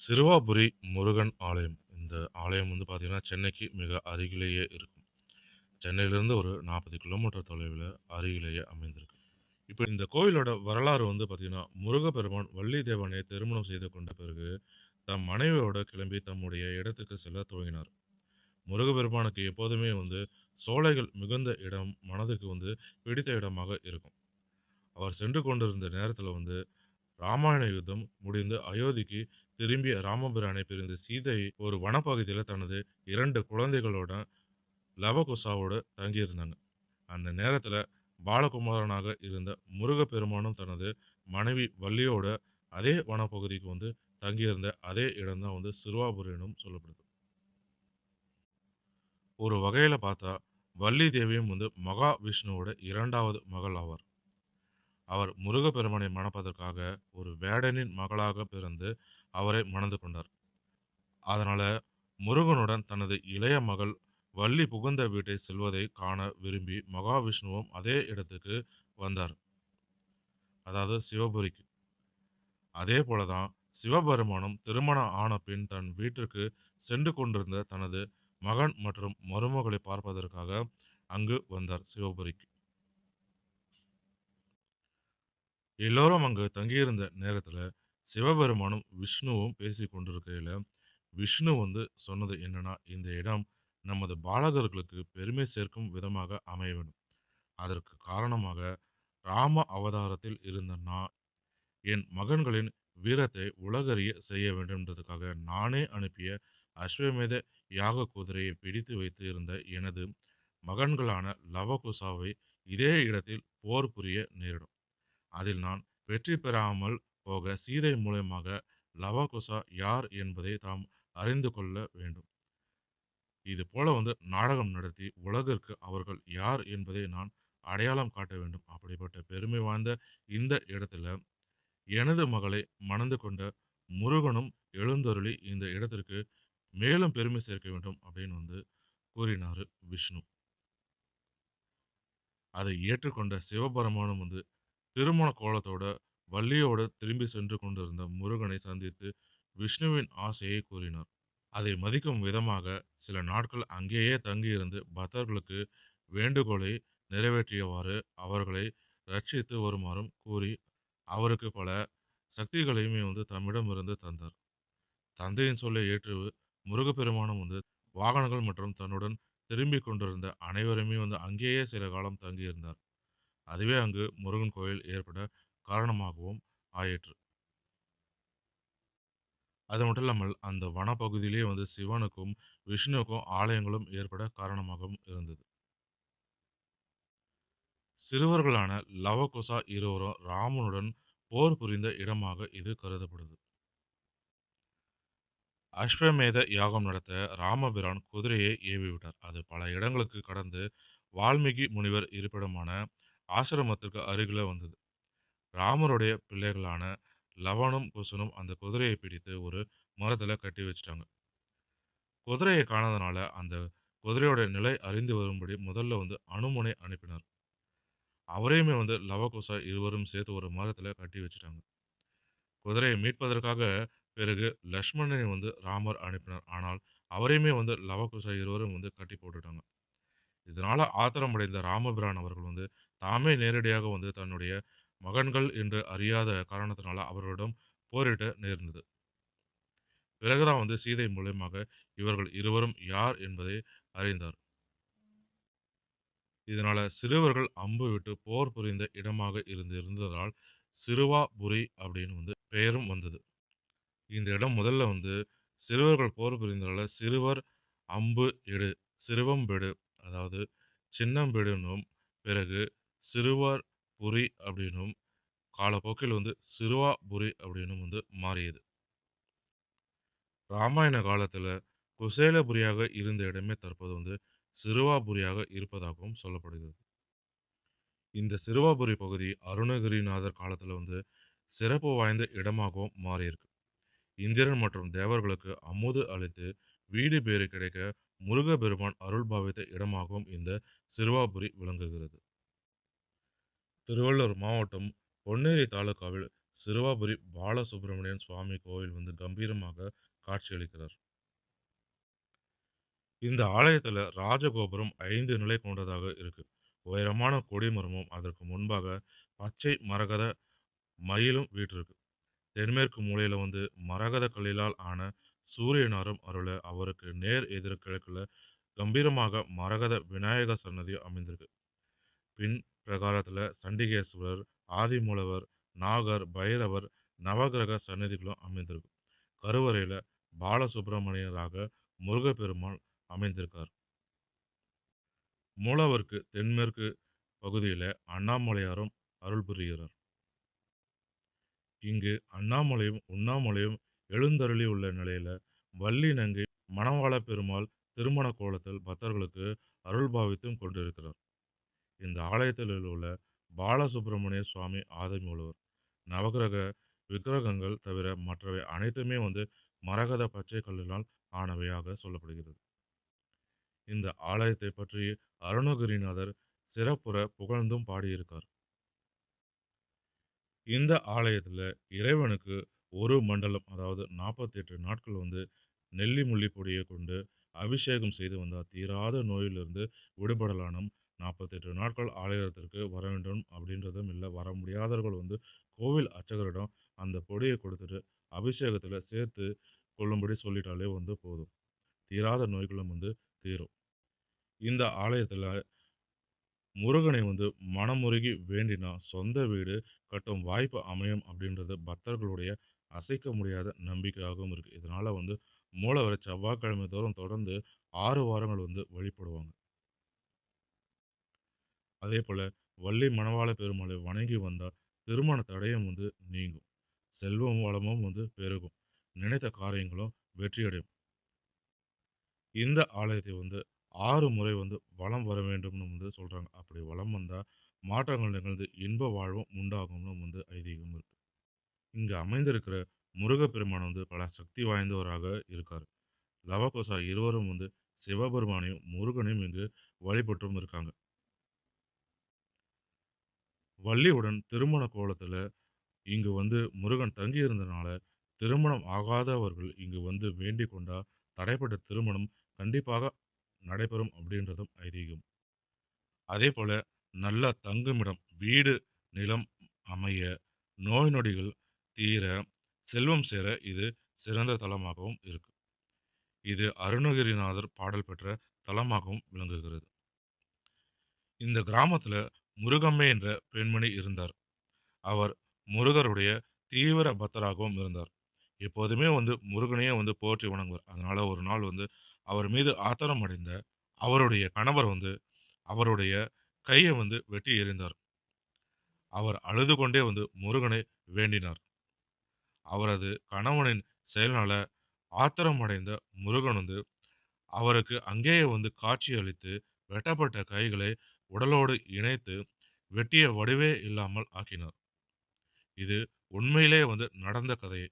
சிறுவாபுரி முருகன் ஆலயம். இந்த ஆலயம் வந்து பார்த்தீங்கன்னா, சென்னைக்கு மிக அருகிலேயே இருக்கும். சென்னையிலிருந்து ஒரு 40 கிலோமீட்டர் தொலைவில் அருகிலேயே அமைந்திருக்கு. இப்போ இந்த கோயிலோட வரலாறு வந்து பார்த்தீங்கன்னா, முருகப்பெருமான் வள்ளி தேவனை திருமணம் செய்து கொண்ட பிறகு, தம் மனைவியோட கிளம்பி தம்முடைய இடத்துக்கு செல்ல துவங்கினார். முருகப்பெருமானுக்கு எப்போதுமே வந்து சோலைகள் மிகுந்த இடம் மனதுக்கு வந்து பிடித்த இடமாக இருக்கும். அவர் சென்று கொண்டிருந்த நேரத்தில் வந்து ராமாயண யுத்தம் முடிந்து அயோத்திக்கு திரும்பிய ராமபிரானை பிரிந்த சீதை ஒரு வனப்பகுதியில் தனது இரண்டு குழந்தைகளோட லவகுசாவோட தங்கியிருந்தாங்க. அந்த நேரத்தில் பாலகுமாரனாக இருந்த முருகப்பெருமானும் தனது மனைவி வள்ளியோட அதே வனப்பகுதிக்கு வந்து தங்கியிருந்த அதே இடம் தான் வந்து சிறுவாபுரினும் சொல்லப்படுது. ஒரு வகையில் பார்த்தா, வள்ளி தேவியும் வந்து மகாவிஷ்ணுவோட இரண்டாவது மகள் ஆவார். அவர் முருகப்பெருமானை மணப்பதற்காக ஒரு வேடனின் மகளாக பிறந்து அவரை மணந்து கொண்டார். அதனால முருகனுடன் தனது இளைய மகள் வள்ளி புகுந்த வீட்டை செல்வதை காண விரும்பி மகாவிஷ்ணுவும் அதே இடத்துக்கு வந்தார். அதாவது சிவபுரிக்கு. அதே போலதான் சிவபெருமானும் திருமணம் ஆன பின் தன் வீட்டிற்கு சென்று கொண்டிருந்த தனது மகன் மற்றும் மருமகளை பார்ப்பதற்காக அங்கு வந்தார் சிவபுரிக்கு. எல்லோரும் அங்கு தங்கியிருந்த நேரத்தில் சிவபெருமானும், விஷ்ணுவும் பேசி கொண்டிருக்கையில் விஷ்ணு வந்து சொன்னது என்னன்னா, "இந்த இடம் நமது பாலகர்களுக்கு பெருமை சேர்க்கும் விதமாக அமைய வேண்டும். அதற்கு காரணமாக ராம அவதாரத்தில் இருந்த நான், என் மகன்களின் வீரத்தை உலகறிய செய்ய வேண்டும்ன்றதுக்காக நானே அனுப்பிய அஸ்வமேத யாக குதிரையை பிடித்து வைத்து இருந்த எனது மகன்களான லவகுசாவை இதே இடத்தில் போர் புரிய நேரிடும். அதில் நான் வெற்றி பெறாமல் போக சீதை மூலயமாக லவகுசா யார் என்பதை தாம் அறிந்து கொள்ள வேண்டும். இது போல வந்து நாடகம் நடத்தி உலகிற்கு அவர்கள் யார் என்பதை நான் அடையாளம் காட்ட வேண்டும். அப்படிப்பட்ட பெருமை வாய்ந்த இந்த இடத்துல எனது மகளை மணந்து கொண்ட முருகனும் எழுந்தருளி இந்த இடத்திற்கு மேலும் பெருமை சேர்க்க வேண்டும்." அப்படின்னு வந்து கூறினாரு விஷ்ணு. அதை ஏற்றுக்கொண்ட சிவபெருமானும் வந்து திருமண கோலத்தோட வள்ளியோடு திரும்பி சென்று கொண்டிருந்த முருகனை சந்தித்து விஷ்ணுவின் ஆசையை கூறினார். அதை மதிக்கும் விதமாக சில நாட்கள் அங்கேயே தங்கியிருந்து பக்தர்களுக்கு வேண்டுகோளை நிறைவேற்றியவாறு அவர்களை ரட்சித்து வருமாறும் கூறி, அவருக்கு பல சக்திகளையுமே வந்து தம்மிடமிருந்து தந்தார். தந்தையின் சொல்லை ஏற்று முருகப்பெருமானம் வந்து வாகனங்கள் மற்றும் தன்னுடன் திரும்பி கொண்டிருந்த அனைவருமே வந்து அங்கேயே சில காலம் தங்கியிருந்தார். அதுவே அங்கு முருகன் கோயில் ஏற்பட காரணமாகவும் ஆயிற்று. அது மட்டும் இல்லாமல் அந்த வனப்பகுதியிலேயே வந்து சிவனுக்கும், விஷ்ணுவுக்கும் ஆலயங்களும் ஏற்பட காரணமாகவும் இருந்தது. சிறுவர்களான லவகுசா இருவரும் ராமனுடன் போர் புரிந்த இடமாக இது கருதப்படுது. அஸ்வமேத யாகம் நடத்த ராமபிரான் குதிரையை ஏவிவிட்டார். அது பல இடங்களுக்கு கடந்து வால்மீகி முனிவர் இருப்பிடமான ஆசிரமத்திற்கு அருகில் வந்தது. ராமருடைய பிள்ளைகளான லவனும், குசனும் அந்த குதிரையை பிடித்து ஒரு மரத்தில் கட்டி வச்சிட்டாங்க குதிரையை காணாதனால அந்த குதிரையோட நிலை அறிந்து வரும்படி முதல்ல வந்து அனுமனை அனுப்பினார். அவரையுமே வந்து லவகுசா இருவரும் சேர்த்து ஒரு மரத்தில் கட்டி வச்சிட்டாங்க குதிரையை மீட்பதற்காக பிறகு லக்ஷ்மணனை வந்து ராமர் அனுப்பினார். ஆனால் அவரையுமே வந்து லவகுசா இருவரும் வந்து கட்டி போட்டுட்டாங்க. இதனால ஆத்திரமடைந்த ராமபிரான் அவர்கள் வந்து தாமே நேரடியாக வந்து தன்னுடைய மகன்கள் என்று அறியாத காரணத்தினால அவர்களிடம் போரிட நேர்ந்தது. பிறகு தான் வந்து சீதை மூலயமாக இவர்கள் இருவரும் யார் என்பதை அறிந்தார். இதனால சிறுவர்கள் அம்பு விட்டு போர் புரிந்த இடமாக இருந்து இருந்ததால் சிறுவாபுரி அப்படின்னு வந்து பெயரும் வந்தது. இந்த இடம் முதல்ல வந்து சிறுவர்கள் போர் புரிந்ததால சிறுவர் அம்பு எடு, சிறுவம்பெடு அதாவது சின்னம்பெடுன்னும், பிறகு சிறுவர் புரி அப்படின்னும், காலப்போக்கில் வந்து சிறுவாபுரி அப்படின்னும் வந்து மாறியது. ராமாயண காலத்தில் குசேலபுரியாக இருந்த இடமே தற்போது வந்து சிறுவாபுரியாக இருப்பதாகவும் சொல்லப்படுகிறது. இந்த சிறுவாபுரி பகுதி அருணகிரிநாதர் காலத்தில் வந்து சிறப்பு வாய்ந்த இடமாகவும் மாறியிருக்கு. இந்திரன் மற்றும் தேவர்களுக்கு அமுது அளித்து வீடு பேறு கிடைக்க முருகபெருமான் அருள் பாவித்த இடமாகவும் இந்த சிறுவாபுரி விளங்குகிறது. திருவள்ளூர் மாவட்டம் பொன்னேரி தாலுகாவில் சிறுவாபுரி பாலசுப்பிரமணியன் சுவாமி கோவில் வந்து கம்பீரமாக காட்சியளிக்கிறார். இந்த ஆலயத்தில் ராஜகோபுரம் ஐந்து நிலை கொண்டதாக இருக்கு. உயரமான கொடிமரமும், அதற்கு முன்பாக பச்சை மரகத மயிலும் வீட்டிருக்கு தென்மேற்கு மூலையில் வந்து மரகத கல்லிலால் ஆன சூரியனாரும் அருள, அவருக்கு நேர் எதிர் கிழக்கில் கம்பீரமாக மரகத விநாயகர் சன்னதியும் அமைந்திருக்கு. பின் பிரகாரத்துல சண்டிகேஸ்வரர், ஆதிமூலவர், நாகர், பைரவர், நவக்கிரக சன்னதிகளும் அமைந்திருக்கும் கருவறையில பாலசுப்பிரமணியராக முருகப்பெருமாள் அமைந்திருக்கார். மூலவருக்கு தென்மேற்கு பகுதியில அண்ணாமலையாரும் அருள் புரிகிறார். இங்கு அண்ணாமலையும், உண்ணாமலையும் எழுந்தருளி உள்ள நிலையில, வள்ளி நங்கை மணவாளப் பெருமாள் திருமண கோலத்தில் பக்தர்களுக்கு அருள் பாவித்தும் கொண்டிருக்கிறார். இந்த ஆலயத்தில் உள்ள பாலசுப்பிரமணிய சுவாமி ஆதிமூலவர். நவக்கிரக விக்கிரகங்கள் தவிர மற்றவை அனைத்துமே வந்து மரகத பச்சை கல்லினால் ஆனவையாக சொல்லப்படுகிறது. இந்த ஆலயத்தைப் பற்றி அருணகிரிநாதர் சிறப்புற புகழ்ந்தும் பாடியிருக்கார். இந்த ஆலயத்தில் இறைவனுக்கு ஒரு மண்டலம் அதாவது 48 நாட்கள் வந்து நெல்லி முள்ளி பொடியை கொண்டு அபிஷேகம் செய்து வந்தால் தீராத நோயிலிருந்து விடுபடலானும், 48 நாட்கள் ஆலயத்திற்கு வர வேண்டும் அப்படின்றதும் இல்லை வர முடியாதவர்கள் வந்து கோவில் அர்ச்சகரிடம் அந்த பொடியை கொடுத்துட்டு அபிஷேகத்தில் சேர்த்து கொள்ளும்படி சொல்லிட்டாலே வந்து போதும். தீராத நோய்களும் வந்து தீரும். இந்த ஆலயத்தில் முருகனை வந்து மனமுருகி வேண்டினா சொந்த வீடு கட்டும் வாய்ப்பு அமையும் அப்படின்றது பக்தர்களுடைய அசைக்க முடியாத நம்பிக்கையாகவும் இருக்குது இதனால் வந்து மூலவரை செவ்வாய்க்கிழமை தோறும் தொடர்ந்து ஆறு வாரங்கள் வந்து வழிபடுவாங்க. அதேபோல வள்ளி மணவாள பெருமாளை வணங்கி வந்தா திருமண தடையும் வந்து நீங்கும். செல்வம் வளமும் வந்து பெருகும். நினைத்த காரியங்களும் வெற்றியடையும். இந்த ஆலயத்தை வந்து ஆறு முறை வந்து வளம் வர வேண்டும்னு வந்து சொல்கிறாங்க அப்படி வளம் வந்தால் மாற்றங்கள் நிகழ்ந்து இன்ப வாழ்வும் உண்டாகும்னு வந்து ஐதீகம் இருக்கு. இங்கே அமைந்திருக்கிற முருகப்பெருமான் வந்து பல சக்தி வாய்ந்தவராக இருக்கார் லவகுசா இருவரும் வந்து சிவபெருமானையும், முருகனையும் இங்கு வழிபட்டும் இருக்காங்க. வள்ளியுடன் திருமண கோலத்துல இங்கு வந்து முருகன் தங்கியிருந்தனால, திருமணம் ஆகாதவர்கள் இங்கு வந்து வேண்டிக் கொண்டா தடைப்பட்ட திருமணம் கண்டிப்பாக நடைபெறும் அப்படின்றதும் ஐதீகம். அதேபோல நல்ல தங்குமிடம், வீடு, நிலம் அமைய, நோய் நொடிகள் தீர, செல்வம் சேர இது சிறந்த தலமாகவும் இருக்கு. இது அருணகிரிநாதர் பாடல் பெற்ற தலமாகவும் விளங்குகிறது. இந்த கிராமத்துல முருகம்மை என்ற பெண்மணி இருந்தார். அவர் முருகருடைய தீவிர பக்தராகவும் இருந்தார். எப்போதுமே வந்து முருகனையே வந்து போற்றி வணங்குவார். அதனால ஒரு நாள் வந்து அவர் மீது ஆத்திரம் அடைந்த அவருடைய கணவர் வந்து அவருடைய கையை வந்து வெட்டி எறிந்தார். அவர் அழுது கொண்டே வந்து முருகனை வேண்டினார். அவரது கணவனின் செயல்னால ஆத்திரம் அடைந்த முருகன் வந்து அவருக்கு அங்கேயே வந்து காட்சியளித்து, வெட்டப்பட்ட கைகளை உடலோடு இணைத்து, வெட்டிய வடிவே இல்லாமல் ஆக்கினார். இது உண்மையிலே வந்து நடந்த கதை.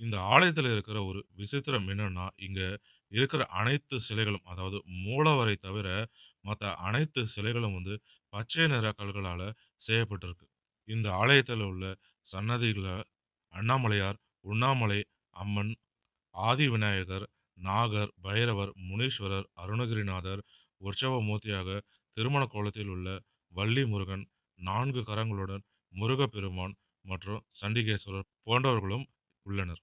இந்த ஆலயத்துல இருக்கிற ஒரு விசித்திரம் என்னன்னா, இங்க இருக்கிற அனைத்து சிலைகளும், அதாவது மூலவரை தவிர மத்த அனைத்து சிலைகளும் வந்து பச்சை நிற கல்களால செய்யப்பட்டிருக்கு. இந்த ஆலயத்துல உள்ள சன்னதிகள அண்ணாமலையார், உண்ணாமலை அம்மன், ஆதி விநாயகர் நாகர், பைரவர், முனீஸ்வரர், அருணகிரிநாதர், உற்சவ மூர்த்தியாக திருமண கோலத்தில் உள்ள வள்ளி முருகன், நான்கு கரங்களுடன் முருகப்பெருமான் மற்றும் சண்டிகேஸ்வரர் போன்றவர்களும் உள்ளனர்.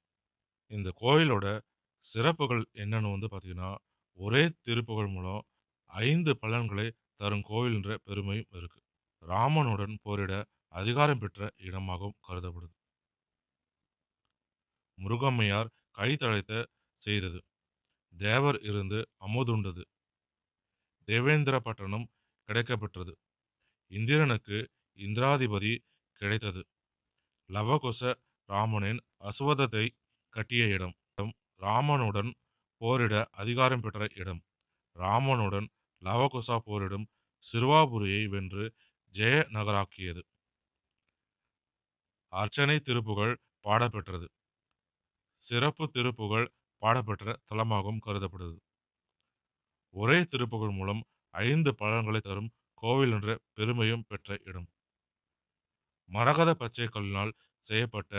இந்த கோயிலோட சிறப்புகள் என்னன்னு வந்து பார்த்தீங்கன்னா, ஒரே திருப்புகள் மூலம் ஐந்து பலன்களை தரும் கோயில்ன்ற பெருமையும் இருக்கு. ராமனுடன் போரிட அதிகாரம் பெற்ற இடமாகவும் கருதப்படுது. முருகம்மையார் கை தழைத்த செய்தது. தேவர் இருந்து அமுதுண்டது. தேவேந்திரபட்டணம் கிடைக்கப்பெற்றது. இந்திரனுக்கு இந்திராதிபதி கிடைத்தது. லவகுச ராமனின் அசுவதத்தை கட்டிய இடம். ராமனுடன் போரிட அதிகாரம் பெற்ற இடம். ராமனுடன் லவகுசா போரிடும் சிறுவாபுரியை வென்று ஜெய நகராக்கியது. அர்ச்சனை திருப்புகழ் பாடப்பெற்றது. சிறப்பு திருப்புகழ் பாடப்பெற்ற தலமாகவும் கருதப்படுது. ஒரே திருப்புகழ் மூலம் ஐந்து பழங்களை தரும் கோவில் என்ற பெருமையும் பெற்ற இடம். மரகத பச்சை கல்லினால் செய்யப்பட்ட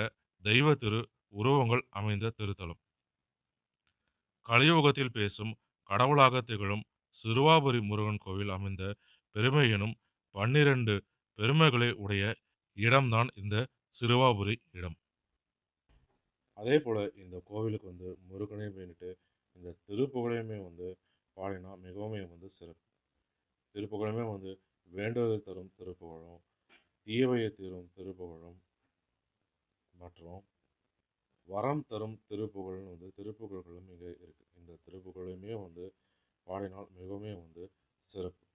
தெய்வ திரு உருவங்கள் அமைந்த திருத்தலம். கலியுகத்தில் பேசும் கடவுளாக திகழும் சிறுவாபுரி முருகன் கோவில் அமைந்த பெருமை எனும் பன்னிரண்டு பெருமைகளை உடைய இடம்தான் இந்த சிறுவாபுரி இடம். அதே போல் இந்த கோவிலுக்கு வந்து முருகனையும் வேண்டிட்டு இந்த திருப்புகழையுமே வந்து பாடினா மிகவுமே வந்து சிறப்பு. திருப்புகழுமே வந்து வேண்டுதல் தரும் திருப்புகழும், தீவையை தீரும் திருப்புகழும் மற்றும் வரம் தரும் திருப்புகழ்னு வந்து திருப்புகழ்களும் இங்கே இருக்குது இந்த திருப்புகழையுமே வந்து பாடினால் மிகவும் வந்து சிறப்பு.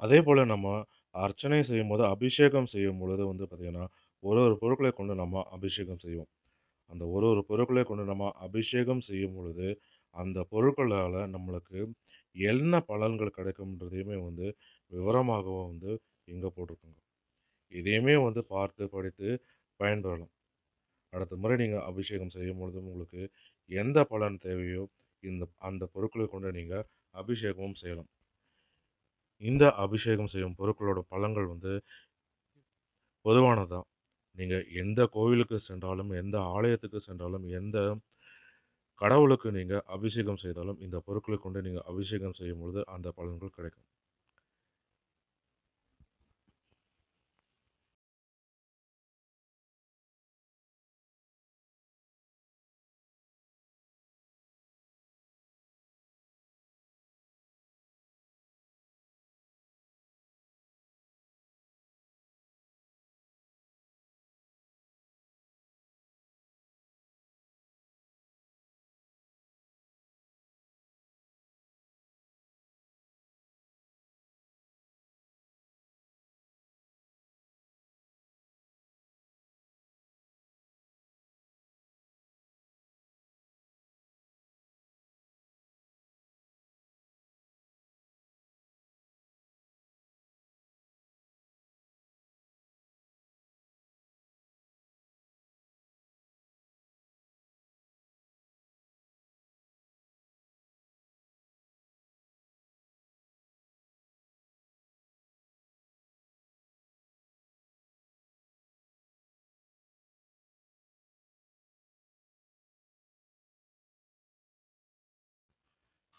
அதே போல் நம்ம அர்ச்சனை செய்யும்போது, அபிஷேகம் செய்யும் பொழுது வந்து பார்த்தீங்கன்னா, ஒரு ஒரு பொருட்களை கொண்டு நம்ம அபிஷேகம் செய்வோம். அந்த ஒரு ஒரு பொருட்களை கொண்டு நம்ம அபிஷேகம் செய்யும் பொழுது, அந்த பொருட்களால நம்மளுக்கு என்ன பலன்கள் கிடைக்கும்ன்றதையுமே வந்து விவரமாகவும் வந்து இங்க போட்டிருக்காங்க. இதையுமே வந்து பார்த்து, படித்து பயன்பெறலாம். அடுத்த முறை நீங்க அபிஷேகம் செய்யும்பொழுது உங்களுக்கு எந்த பலன் தேவையோ, இந்த அந்த பொருட்களை கொண்டு நீங்க அபிஷேகமும் செய்யலாம். இந்த அபிஷேகம் செய்யும் பொருட்களோட பலன்கள் வந்து பொதுவானதான் நீங்கள் எந்த கோவிலுக்கு சென்றாலும், எந்த ஆலயத்துக்கு சென்றாலும், எந்த கடவுளுக்கு நீங்கள் அபிஷேகம் செய்தாலும், இந்த பொருட்களை கொண்டு நீங்கள் அபிஷேகம் செய்யும் பொழுது அந்த பலன்கள் கிடைக்கும்.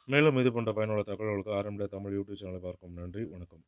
மேலும் இது போன்ற பயனுள்ள தகவல்களுக்கு ஆரம்ப தமிழ் யூடியூப் சேனலை பார்க்கும் நன்றி. வணக்கம்.